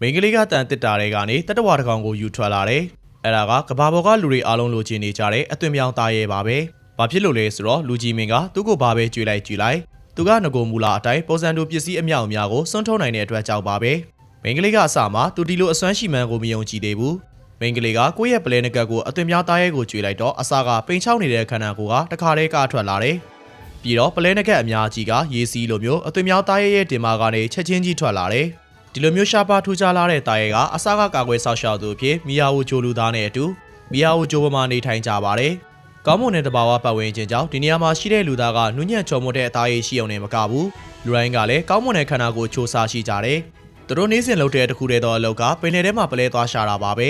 မိန်းကလေးကတန်တစ်တာတွေကနေတတဝါတစ်ကောင်ကိုယူထွက်လာတယ်အဲ့ဒါကကဘာပေါ်ကလူတွေအားလုံးလိုချင်နေကြတဲ့အသွင်ပြောင်းသားရဲပါပဲဘာဖြစ်လို့လဲဆိုတော့လူကြီးမင်းကသူ့ကိုဘာပဲကြွေလိုက်ကြွေလိုက်သူကငကိုမူလာအတိုင်းပုံစံတူပစ္စည်းအမြောက်အများကိုစွန့်ထုတ်နိုင်တဲ့အတွက်ကြောက်ပါပဲမိန်းကလေးကအစမှာသူဒီလိုအစွမ်းရှိမှန်းကိုမယုံကြည်သေးဘူးမိန်းကလေးကကိုယ့်ရဲ့ပလဲနကတ်ကိုအသွင်ပြောင်းသားရဲကိုကြွေလိုက်တော့အစာကပိန်ချောက်နေတဲ့ခန္ဓာကိုယ်ကတခါတည်းကထွက်လာတယ်ပြီးတော့ပလဲနကတ်အများကြီးကရေစီးလိုမျိုးအသွင်ပြောင်းသားရဲရဲ့တင်မာကနေချက်ချင်းကြီးထွက်လာတယ် ဒီလိုမျိုးရှားပါထူးခြားလာတဲ့တာရဲကအစာကကာကွယ်ဆောက်ရှောက်သူအဖြစ်မီယာဝိုဂျိုလူသားနဲ့အတူမီယာဝိုဂျိုဘမှာနေထိုင်ကြပါတယ်ကောင်းမွန်တဲ့တဘာဝပတ်ဝန်းကျင်ကြောင့်ဒီနေရာမှာရှိတဲ့လူသားကနုညံ့ချုံမတဲ့အသားရည်ရှိအောင်နဲ့မကဘူးလူတိုင်းကလည်းကောင်းမွန်တဲ့ခန္ဓာကိုယ်ချိုးစားရှိကြတယ်သူတို့နေ့စဉ်လုပ်တဲ့တစ်ခုတည်းသောအလုပ်ကပင်လယ်ထဲမှာပလဲသွားရှာတာပါပဲ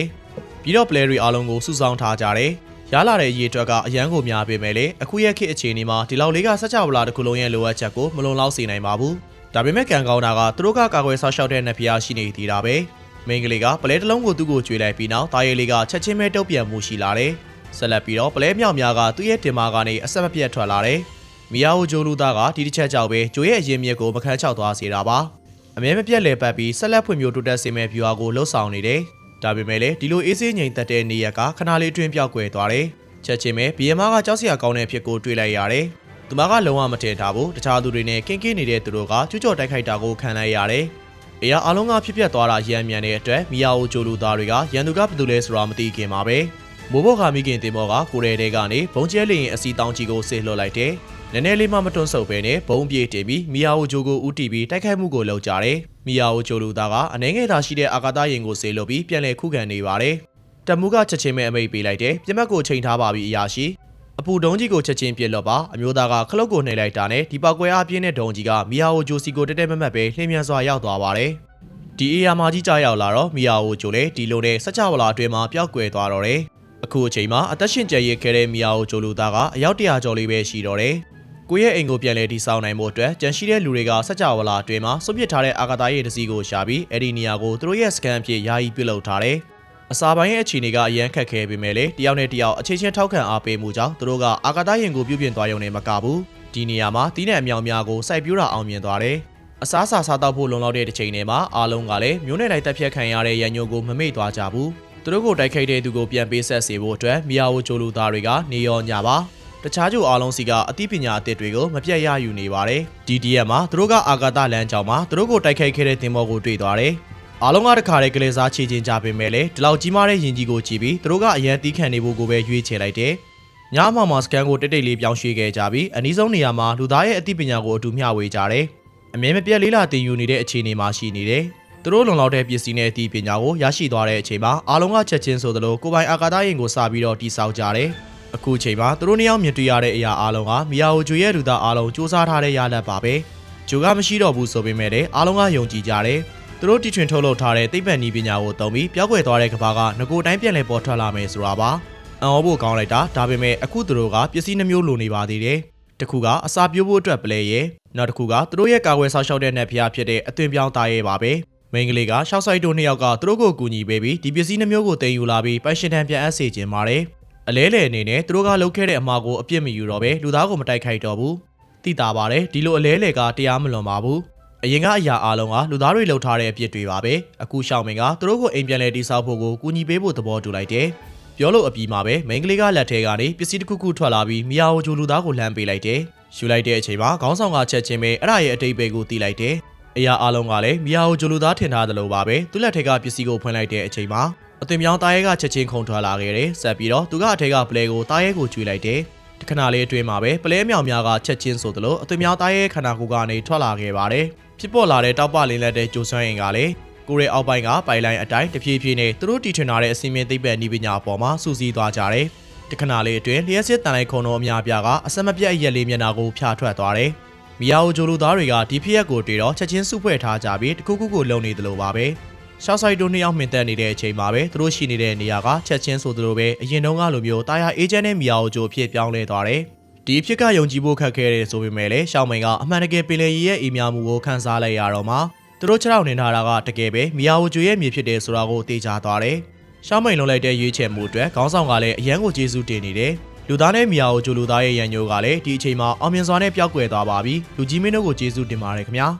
ပြီးတော့ပလဲတွေအားလုံးကိုစုဆောင်းထားကြတယ်ရလာတဲ့ရေအတွက်ကအရန်ကိုများပေမဲ့လေအခုရက်ခေတ်အခြေအနေမှာဒီလောက်လေးကစကြဝဠာတစ်ခုလုံးရဲ့လိုအပ်ချက်ကိုမလုံလောက်စေနိုင်ပါဘူး ဒါပေမဲ့ကံကောင်းတာကသူတို့ကကာကွယ်ဆောက်ရှောက်တဲ့နဖျားရှိနေသေးတာပဲမိန်းကလေးကပလဲတစ်လုံးကိုသူ့ကိုကျွေးလိုက်ပြီးနောက်တာရဲလေးကချက်ချင်းပဲတုတ်ပြန်မှုရှိလာတယ်ဆက်လက်ပြီးတော့ပလဲမြောက်များကသူ့ရဲ့တင်မာကနေအဆက်မပြတ်ထွက်လာတယ်မီယာဝိုဂျိုလူသားကဒီတစ်ချက်ကြောင့်ပဲဂျိုရဲ့အရင်မြစ်ကိုမခန်းချောက်သွားစေတာပါအမြဲမပြတ်လေပတ်ပြီးဆက်လက်ဖွံ့ဖြိုးတိုးတက်စေမယ့်ဗျူဟာကိုလှုပ်ဆောင်နေတယ်ဒါပေမဲ့လည်းဒီလိုအေးဆေးငြိမ်သက်တဲ့နေရကခဏလေးအတွင်းပြောက်ကွယ်သွားတယ်ချက်ချင်းပဲဘီယမားကကြောက်စရာကောင်းတဲ့အဖြစ်ကိုတွေးလိုက်ရတယ် သူမကလုံးဝမထင်ထားဘူးတခြားသူတွေနဲ့ကင်းကင်းနေတဲ့သူတို့ကကျူးကျော်တိုက်ခိုက်တာကိုခံလိုက်ရတယ်။အရာအလုံးကဖြစ်ပျက်သွားတာရမ်းမြန်တဲ့အတွက်မီယာအိုဂျိုလူသားတွေကရန်သူကဘယ်သူလဲဆိုတာမသိခင်ပါပဲ။မိုးဘောခါမိခင်တင်မောကကိုရဲတဲကနေဘုံကျဲလျင်အစီတောင်းကြီးကိုဆေးလှော်လိုက်တယ်။နည်းနည်းလေးမှမတွန်းဆုပ်ပဲနဲ့ဘုံပြေးတင်ပြီးမီယာအိုဂျိုကိုဥတီပြီးတိုက်ခိုက်မှုကိုလုပ်ကြတယ်။မီယာအိုဂျိုလူသားကအနှဲငယ်သာရှိတဲ့အာကာသယာဉ်ကိုဆေးလို့ပြီးပြန်လည်ခုခံနေပါတယ်။တမှုကချက်ချင်းပဲအမိတ်ပေးလိုက်တယ်။ပြက်မှတ်ကိုချိန်ထားပါပြီအရာရှိ။ အပူတုံးကြီးကိုချက်ချင်းပြစ်လော့ပါအမျိုးသားကခလုတ်ကိုနှိပ်လိုက်တာနဲ့ဒီပောက်ကွဲအားပြင်းတဲ့ဒုံကြီးကမီယာအိုဂျိုစီကိုတက်တက်မတ်မတ်ပဲလှည့်မြန်စွာရောက်သွားပါတယ်ဒီအေယာမာကြီးကြားရောက်လာတော့မီယာအိုဂျိုလည်းဒီလိုနဲ့စကြဝဠာအတွင်းမှာပျောက်ကွယ်သွားတော့တယ်အခုအချိန်မှာအသက်ရှင်ကျရခဲ့တဲ့မီယာအိုဂျိုလူသားကအယောက်တရာကျော်လေးပဲရှိတော့တယ်ကိုရဲ့အိမ်ကိုပြန်လဲတီဆောက်နိုင်မှုအတွက်ကြံရှိတဲ့လူတွေကစကြဝဠာအတွင်းမှာစွန့်ပစ်ထားတဲ့အာကာသရဲ့တစည်းကိုရှာပြီးအဲ့ဒီနေရာကိုသူတို့ရဲ့စကန်အဖြစ်ယာယီပြုလုပ်ထားတယ် အစာပိုင်းရဲ့အခြေအနေကအရန်ခက်ခဲပေမဲ့လေတယောက်နဲ့တယောက်အခြေချင်းထောက်ခံအားပေးမှုကြောင့်သူတို့ကအာကာသယာဉ်ကိုပြုပြင်သွားရုံနဲ့မကဘူးဒီနေရာမှာတီးနဲ့အမြောင်များကိုစိုက်ပြူးတာအောင်မြင်သွားတယ်အစားအစာစားတော့ဖို့လုံလောက်တဲ့တစ်ချိန်တည်းမှာအားလုံးကလည်းမျိုးနယ်လိုက်တက်ဖြတ်ခံရတဲ့ရန်ညိုကိုမမေ့သွားကြဘူးသူတို့ကိုတိုက်ခိုက်တဲ့သူကိုပြန်ပေးဆက်စေဖို့အတွက်မီယာဝိုဂျိုလူသားတွေကနေရောညပါတခြားကျိုအားလုံးစီကအသိပညာအသစ်တွေကိုမပြတ်ရယူနေပါတယ်။ DDM မှာသူတို့ကအာကာသလမ်းကြောင်းမှာသူတို့ကိုတိုက်ခိုက်ခဲ့တဲ့တင်မောကိုတွေ့သွားတယ်။ အားလုံးကတခါတည်းကလေးစားချေချင်းကြပေမဲ့လည်းဒီလောက်ကြီးမားတဲ့ယင်ကြီးကိုကြည့်ပြီးသူတို့ကအရန်တီးခံနေဖို့ကိုပဲရွေးချယ်လိုက်တယ်။ညမှမှာစကန်ကိုတိတ်တိတ်လေးပြောင်းရွှေ့ခဲ့ကြပြီးအနည်းဆုံးနေရာမှာလူသားရဲ့အသိပညာကိုအတူမျှဝေကြတယ်။အမြဲမပြတ်လေးလာတင်ယူနေတဲ့အခြေအနေမှာရှိနေတယ်။သူတို့လုံလောက်တဲ့ပစ္စည်းနဲ့အသိပညာကိုရရှိသွားတဲ့အချိန်မှာအားလုံးကချက်ချင်းဆိုသလိုကိုပိုင်အာကာသယင်ကိုစပြီးတော့တိစောက်ကြတယ်။အခုချိန်မှာသူတို့နှစ်ယောက်မြင်တွေ့ရတဲ့အရာအားလုံးကမီယာအိုဂျိုရဲ့လူသားအားလုံးစူးစမ်းထားတဲ့ရလဒ်ပါပဲ။ဂျိုကမရှိတော့ဘူးဆိုပေမဲ့လည်းအားလုံးကယုံကြည်ကြတယ်။ သူတို့တီထွင်ထုတ်လုပ်ထားတဲ့သိပ္ပံနည်းပညာကိုသုံးပြီးပြောက်ွယ်သွားတဲ့ကဘာကငကိုတိုင်းပြန်လည်ပေါ်ထွက်လာမယ်ဆိုတာပါ။အံ့ဩဖို့ကောင်းလိုက်တာဒါပေမဲ့အခုသူတို့ကပစ္စည်းနှမျိုးလိုနေပါသေးတယ်။တစ်ခုကအစာပြိုးဖို့အတွက်ပလဲရဲနောက်တစ်ခုကသူတို့ရဲ့ကာကွယ်ဆောက်ရှောက်တဲ့နက်ဖျားဖြစ်တဲ့အသွင်ပြောင်းသားရဲပါပဲ။မိန်းကလေးကရှောက်ဆိုင်တို့နှစ်ယောက်ကသူတို့ကိုကူညီပေးပြီးဒီပစ္စည်းနှမျိုးကိုတင်ယူလာပြီးပိုင်ရှင်တန်ပြန်အပ်စေခြင်းပါတယ်။အလဲလေအနေနဲ့သူတို့ကလုပ်ခဲ့တဲ့အမှားကိုအပြစ်မယူတော့ပဲလူသားကိုမတိုက်ခိုက်တော့ဘူး။သိတာပါတယ်ဒီလိုအလဲလေကတရားမလွန်ပါဘူး။ အရင်ကအရာအလုံးကလူသားတွေလှုပ်ထားတဲ့အပြစ်တွေပါပဲအခုရှောင်းမင်းကသူတို့ကိုအိမ်ပြန်လဲတိဆောက်ဖို့ကိုကူညီပေးဖို့သဘောတူလိုက်တယ်ပြောလို့အပြီးမှာပဲမိန်းကလေးကလက်ထဲကနေပစ္စည်းတစ်ခုခုထွက်လာပြီးမီယာဝိုဂျိုလူသားကိုလှမ်းပေးလိုက်တယ်ယူလိုက်တဲ့အချိန်မှာခေါင်းဆောင်ကချက်ချင်းပဲအဲ့ဒါရဲ့အတိတ်ပဲကိုတီးလိုက်တယ်အရာအလုံးကလည်းမီယာဝိုဂျိုလူသားထင်ထားသလိုပါပဲသူ့လက်ထဲကပစ္စည်းကိုဖွင့်လိုက်တဲ့အချိန်မှာအသွင်ပြောင်းတားရဲကချက်ချင်းခုန်ထွက်လာခဲ့တယ်ဆက်ပြီးတော့သူကအထက်ကပလဲကိုတားရဲကိုကျွေးလိုက်တယ်တခဏလေးအတွင်းမှာပဲပလဲမြောင်များကချက်ချင်းဆိုသလိုအသွင်ပြောင်းတားရဲခန္ဓာကိုယ်ကနေထွက်လာခဲ့ပါတယ် ဖြစ်ပေါ်လာတဲ့တောက်ပလင်းလက်တဲ့ကြိုဆွမ်းရင်ကလည်းကိုရဲအောက်ပိုင်းကပိုင်လိုင်းအတိုင်းတဖြည်းဖြည်းနဲ့သူတို့တီထွင်ထားတဲ့အစီအမင်းသိပ္ပံနည်းပညာအပေါ်မှာစူးစီးသွားကြတယ်။တခဏလေးအတွင်းလျှက်စစ်တန်လိုက်ခုံတော်အများပြားကအစမပြတ်အရက်လေးမျက်နှာကိုဖျားထွက်သွားတယ်။မီယာအိုဂျိုလူသားတွေကဒီဖြစ်ရက်ကိုတွေ့တော့ချက်ချင်းစုဖွဲ့ထားကြပြီးတခုခုကိုလုံနေသလိုပါပဲ။ရှောက်ဆိုင်တို့နှစ်ယောက်မြင်တက်နေတဲ့အချိန်မှာပဲသူတို့ရှိနေတဲ့နေရာကချက်ချင်းဆိုသလိုပဲအရင်တုန်းကလိုမျိုးတာယာအေဂျင့်နဲ့မီယာအိုဂျိုအဖြစ်ပြောင်းလဲသွားတယ်။ ဒီအဖြစ်ကယုံကြည်ဖို့ခက်ခဲတယ်ဆိုပေမဲ့လည်းရှောင်းမိန်ကအမှန်တကယ်ပင်လယ်ရီရဲ့အိမ်များမှုကိုခန်းစားလိုက်ရတော့မှသူတို့ခြေထောက်နှင်ထားတာကတကယ်ပဲမီယာဝဂျူရဲ့မြေဖြစ်တယ်ဆိုတာကိုသိကြသွားတယ်။ရှောင်းမိန်လုံးလိုက်တဲ့ရွေးချယ်မှုအတွက်ခေါင်းဆောင်ကလည်းအရန်ကိုကျေးဇူးတင်နေတယ်။လူသားနဲ့မီယာဝဂျူလူသားရဲ့ရန်ညိုးကလည်းဒီအချိန်မှာအောင်မြင်စွာနဲ့ပျောက်ကွယ်သွားပါပြီ။လူကြီးမင်းတို့ကိုကျေးဇူးတင်ပါတယ်ခင်ဗျာ။